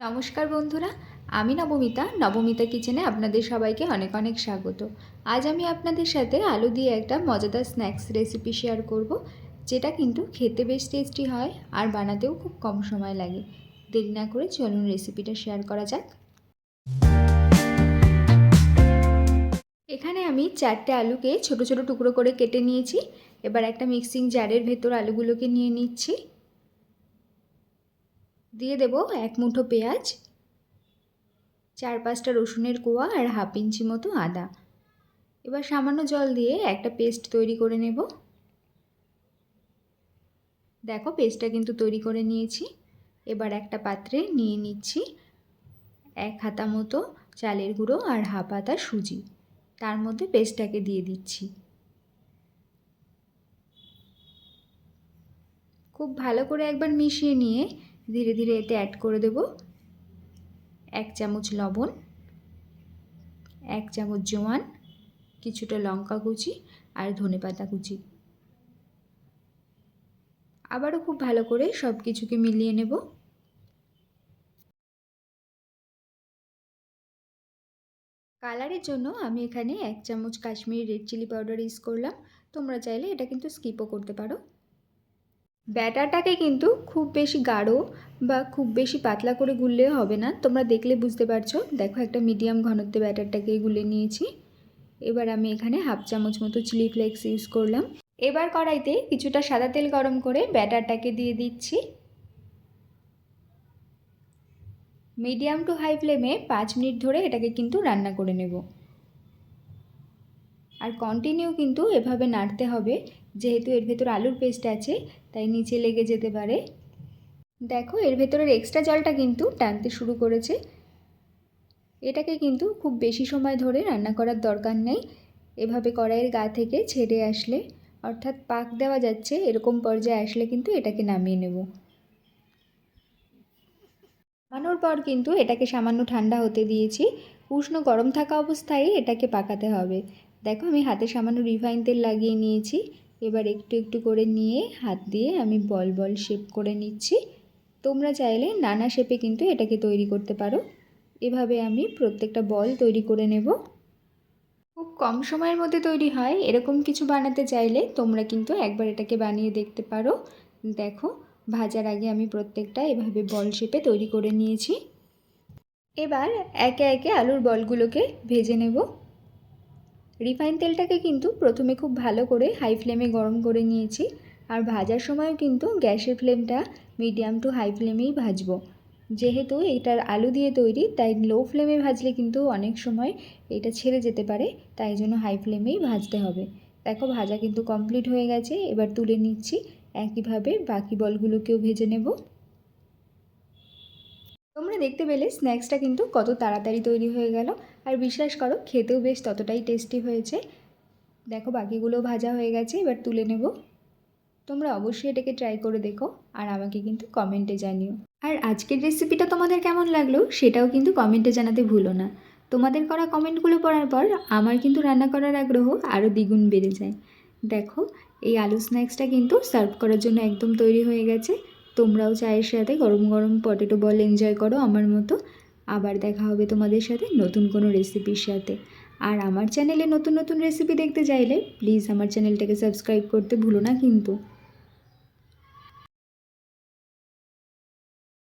নমস্কার বন্ধুরা, আমি নবমিতা। নবমিতা কিচেনে আপনাদের সবাইকে অনেক অনেক স্বাগত। আজ আমি আপনাদের সাথে আলু দিয়ে একটা মজাদার স্ন্যাক্স রেসিপি শেয়ার করব, যেটা কিন্তু খেতে বেশ টেস্টি হয় আর বানাতেও খুব কম সময় লাগে। দেরি না করে চলুন রেসিপিটা শেয়ার করা যাক। এখানে আমি চারটে আলুকে ছোট ছোট টুকরো করে কেটে নিয়েছি। এবার একটা মিক্সিং জারের ভেতর আলুগুলোকে নিয়ে নিচ্ছি। দিয়ে দেব এক মুঠো পেঁয়াজ, চার পাঁচটা রসুনের কোয়া আর হাফ ইঞ্চি মতো আদা। এবার সামান্য জল দিয়ে একটা পেস্ট তৈরি করে নেব। দেখো পেস্টটা কিন্তু তৈরি করে নিয়েছি। এবার একটা পাত্রে নিয়ে নিচ্ছি এক হাতা মতো চালের গুঁড়ো আর হাফ হাতা সুজি। তার মধ্যে পেস্টটাকে দিয়ে দিচ্ছি। খুব ভালো করে একবার মিশিয়ে নিয়ে ধীরে ধীরে এতে অ্যাড করে দেব। এক চামচ লবণ, এক চামচ জোয়ান, কিছুটা লঙ্কা কুচি আর ধনে পাতা কুচি। আবারও খুব ভালো করে সব কিছুকে মিলিয়ে নেব। কালারের জন্য আমি এখানে এক চামচ Kashmiri red chilli powder use করলাম। তোমরা চাইলে এটা কিন্তু স্কিপও করতে পারো। ব্যাটারটাকে কিন্তু খুব বেশি গাঢ় বা খুব বেশি পাতলা করে গুললে হবে না। তোমরা দেখলে বুঝতে পারছ। দেখো, একটা মিডিয়াম ঘনত্বে ব্যাটারটাকে গুলে নিয়েছি। এবার আমি এখানে হাফ চামচ মতো চিলি ফ্লেক্স ইউজ করলাম। এবার কড়াইতে কিছুটা সাদা তেল গরম করে ব্যাটারটাকে দিয়ে দিচ্ছি। মিডিয়াম টু হাই ফ্লেমে পাঁচ মিনিট ধরে এটাকে কিন্তু রান্না করে নেব। আর কন্টিনিউ কিন্তু এভাবে নাড়তে হবে। যেহেতু এর ভেতর আলুর পেস্ট আছে, তাই নিচে লেগে যেতে পারে। দেখো, এর ভেতরের এক্সট্রা জলটা কিন্তু টানতে শুরু করেছে। এটাকে কিন্তু খুব বেশি সময় ধরে রান্না করার দরকার নেই। এভাবে কড়াইয়ের গা থেকে ছেড়ে আসলে, অর্থাৎ পাক দেওয়া যাচ্ছে, এরকম পর্যায়ে আসলে কিন্তু এটাকে নামিয়ে নেব। নামানোর পর কিন্তু এটাকে সামান্য ঠান্ডা হতে দিয়েছি। উষ্ণ গরম থাকা অবস্থায় এটাকে পাকাতে হবে। দেখো আমি হাতে সামান্য রিফাইন তেল লাগিয়ে নিয়েছি। এবার একটু একটু করে নিয়ে হাত দিয়ে আমি বল বল শেপ করে নিচ্ছি। তোমরা চাইলে নানা শেপে কিন্তু এটাকে তৈরি করতে পারো। এভাবে আমি প্রত্যেকটা বল তৈরি করে নেব। খুব কম সময়ের মধ্যে তৈরি হয়। এরকম কিছু বানাতে চাইলে তোমরা কিন্তু একবার এটাকে বানিয়ে দেখতে পারো। দেখো, ভাজার আগে আমি প্রত্যেকটা এভাবে বল শেপে তৈরি করে নিয়েছি। এবার একে একে আলুর বলগুলোকে ভেজে নেব। রিফাইন তেলটাকে কিন্তু প্রথমে খুব ভালো করে হাই ফ্লেমে গরম করে নিয়েছি। আর ভাজার সময়ও কিন্তু গ্যাসের ফ্লেমটা মিডিয়াম টু হাই ফ্লেমেই ভাজবো। যেহেতু এটার আলু দিয়ে তৈরি, তাই লো ফ্লেমে ভাজলে কিন্তু অনেক সময় এটা ছেড়ে যেতে পারে, তাই জন্য হাই ফ্লেমেই ভাজতে হবে। দেখো ভাজা কিন্তু কমপ্লিট হয়ে গেছে, এবার তুলে নিচ্ছি। একইভাবে বাকি বলগুলোকেও ভেজে নেব। তোমরা দেখতে পেলে স্ন্যাক্সটা কিন্তু কত তাড়াতাড়ি তৈরি হয়ে গেল। আর বিশ্বাস করো, খেতেও বেশ ততটাই টেস্টি হয়েছে। দেখো বাকিগুলো ভাজা হয়ে গেছে, এবার তুলে নেব। তোমরা অবশ্যই এটাকে ট্রাই করে দেখো আর আমাকে কিন্তু কমেন্টে জানিও। আর আজকের রেসিপিটা তোমাদের কেমন লাগল, সেটাও কিন্তু কমেন্টে জানাতে ভুলো না। তোমাদের করা কমেন্টগুলো পড়ার পর আমার কিন্তু রান্না করার আগ্রহ আরও দ্বিগুণ বেড়ে যায়। দেখো, এই আলু স্ন্যাক্সটা কিন্তু সার্ভ করার জন্য একদম তৈরি হয়ে গেছে। তোমরাও চায়ের সাথে গরম গরম পটেটো বল এনজয় করো আমার মতো। আবার দেখা হবে তোমাদের সাথে নতুন কোনো রেসিপির সাথে। আর আমার চ্যানেলে নতুন নতুন রেসিপি দেখতে চাইলে প্লিজ আমার চ্যানেলটাকে সাবস্ক্রাইব করতে ভুলো না কিন্তু।